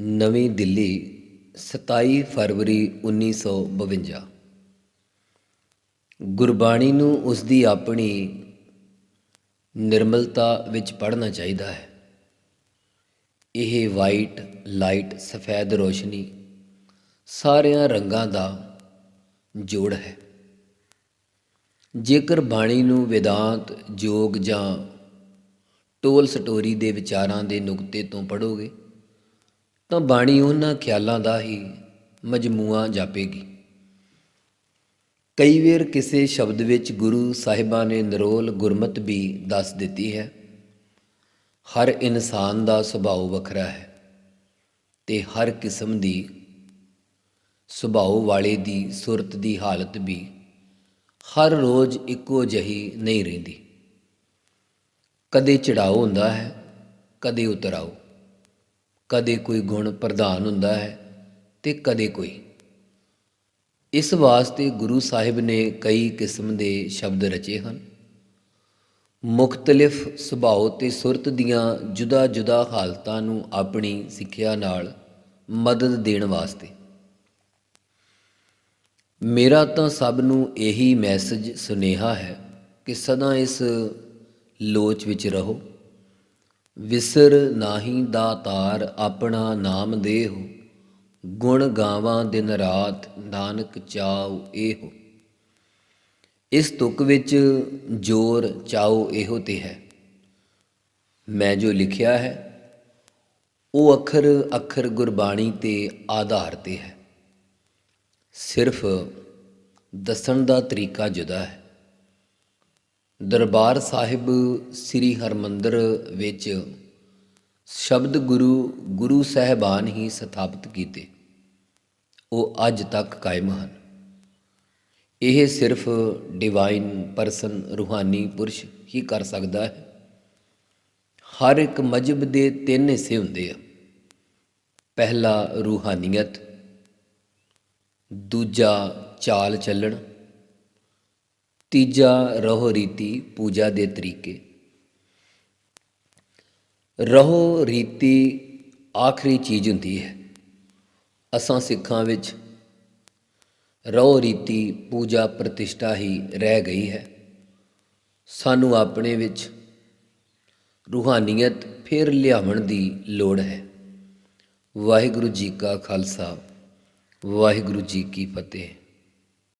ਨਵੀਂ ਦਿੱਲੀ 27 ਫਰਵਰੀ 1952 ਗੁਰਬਾਣੀ ਨੂੰ ਉਸ ਦੀ ਆਪਣੀ ਨਿਰਮਲਤਾ ਵਿੱਚ ਪੜ੍ਹਨਾ ਚਾਹੀਦਾ ਹੈ। ਇਹ ਵਾਈਟ ਲਾਈਟ ਸਫੈਦ ਰੋਸ਼ਨੀ ਸਾਰਿਆਂ ਰੰਗਾਂ ਦਾ ਜੋੜ ਹੈ। ਜੇਕਰ ਬਾਣੀ ਨੂੰ ਵਿਦਾਂਤ, ਜੋਗ ਜਾਂ ਟੋਲ ਸਟੋਰੀ ਦੇ ਵਿਚਾਰਾਂ ਦੇ ਨੁਕਤੇ ਤੋਂ ਪੜ੍ਹੋਗੇ ਤਾਂ ਬਾਣੀ ਉਹਨਾਂ ਖਿਆਲਾਂ ਦਾ ਹੀ ਮਜਮੂਆ ਜਾਪੇਗੀ। ਕਈ ਵਾਰ ਕਿਸੇ ਸ਼ਬਦ ਵਿੱਚ ਗੁਰੂ ਸਾਹਿਬਾਂ ਨੇ ਨਿਰੋਲ ਗੁਰਮਤ ਵੀ ਦੱਸ ਦਿੱਤੀ ਹੈ, ਹਰ ਇਨਸਾਨ ਦਾ ਸੁਭਾਅ ਵੱਖਰਾ ਹੈ ਤੇ ਹਰ ਕਿਸਮ ਦੀ ਸੁਭਾਅ ਵਾਲੇ ਦੀ ਸੁਰਤ ਦੀ ਹਾਲਤ ਵੀ ਹਰ ਰੋਜ਼ ਇੱਕੋ ਜਿਹੀ ਨਹੀਂ ਰਹਿੰਦੀ। ਕਦੇ ਚੜਾਓ ਹੁੰਦਾ ਹੈ, ਕਦੇ ਉਤਰਾਓ। ਕਦੇ ਕੋਈ ਗੁਣ ਪ੍ਰਧਾਨ ਹੁੰਦਾ ਹੈ ਤੇ ਕਦੇ ਕੋਈ। ਇਸ ਵਾਸਤੇ ਗੁਰੂ ਸਾਹਿਬ ਨੇ ਕਈ ਕਿਸਮ ਦੇ ਸ਼ਬਦ ਰਚੇ ਹਨ। ਮੁxtਲਿਫ ਸੁਭਾਅ ਤੇ ਸੁਰਤ ਦੀਆਂ ਜੁਦਾ-ਜੁਦਾ ਹਾਲਤਾਂ ਨੂੰ ਆਪਣੀ ਸਿੱਖਿਆ ਨਾਲ ਮਦਦ ਦੇਣ ਵਾਸਤੇ। ਮੇਰਾ ਤਾਂ ਸਭ ਨੂੰ ਇਹੀ ਮੈਸੇਜ ਸੁਨੇਹਾ ਹੈ ਕਿ ਸਦਾ ਇਸ ਲੋਚ ਵਿੱਚ ਰਹੋ। ਵਿਸਰ ਨਾਹੀ ਦਾਤਾਰ ਆਪਣਾ ਨਾਮ ਦੇਹੁ, ਗੁਣ ਗਾਵਾਂ ਦਿਨ ਰਾਤ ਨਾਨਕ ਚਾਉ ਇਹੋ। ਇਸ ਤੁਕ ਵਿੱਚ ਜੋਰ ਚਾਉ ਇਹੋ ਤੇ ਹੈ। ਮੈਂ ਜੋ ਲਿਖਿਆ ਹੈ, ਉਹ ਅੱਖਰ ਅੱਖਰ ਗੁਰਬਾਣੀ ਤੇ ਆਧਾਰ ਤੇ ਹੈ। ਸਿਰਫ ਦੱਸਣ ਦਾ ਤਰੀਕਾ ਜੁਦਾ ਹੈ। ਦਰਬਾਰ ਸਾਹਿਬ ਸ੍ਰੀ ਹਰਮੰਦਰ ਵਿੱਚ ਸ਼ਬਦ ਗੁਰੂ ਗੁਰੂ ਸਹਿਬਾਨ ਹੀ ਸਥਾਪਿਤ ਕੀਤੇ। ਉਹ ਅੱਜ ਤੱਕ ਕਾਇਮ ਹਨ। ਇਹ ਸਿਰਫ ਡਿਵਾਈਨ ਪਰਸਨ ਰੂਹਾਨੀ ਪੁਰਸ਼ ਹੀ ਕਰ ਸਕਦਾ ਹੈ। ਹਰ ਇੱਕ ਮਜਬ ਦੇ ਤਿੰਨ ਹਿੱਸੇ ਹੁੰਦੇ ਆ। ਪਹਿਲਾ ਰੂਹਾਨੀਅਤ, ਦੂਜਾ ਚਾਲ ਚੱਲਣ ਤੀਜਾ ਰਹੋ ਰੀਤੀ ਪੂਜਾ ਦੇ ਤਰੀਕੇ। ਰਹੋ ਰੀਤੀ ਆਖਰੀ ਚੀਜ਼ ਹੁੰਦੀ ਹੈ। ਅਸਾਂ ਸਿੱਖਾਂ ਵਿੱਚ ਰਹੋ ਰੀਤੀ ਪੂਜਾ ਪ੍ਰਤਿਸ਼ਠਾ ਹੀ ਰਹਿ ਗਈ ਹੈ। ਸਾਨੂੰ ਆਪਣੇ ਵਿੱਚ ਰੂਹਾਨੀਅਤ ਫਿਰ ਲਿਆਉਣ ਦੀ ਲੋੜ ਹੈ। ਵਾਹਿਗੁਰੂ ਜੀ ਕਾ ਖਾਲਸਾ, ਵਾਹਿਗੁਰੂ ਜੀ ਕੀ ਫਤਿਹ।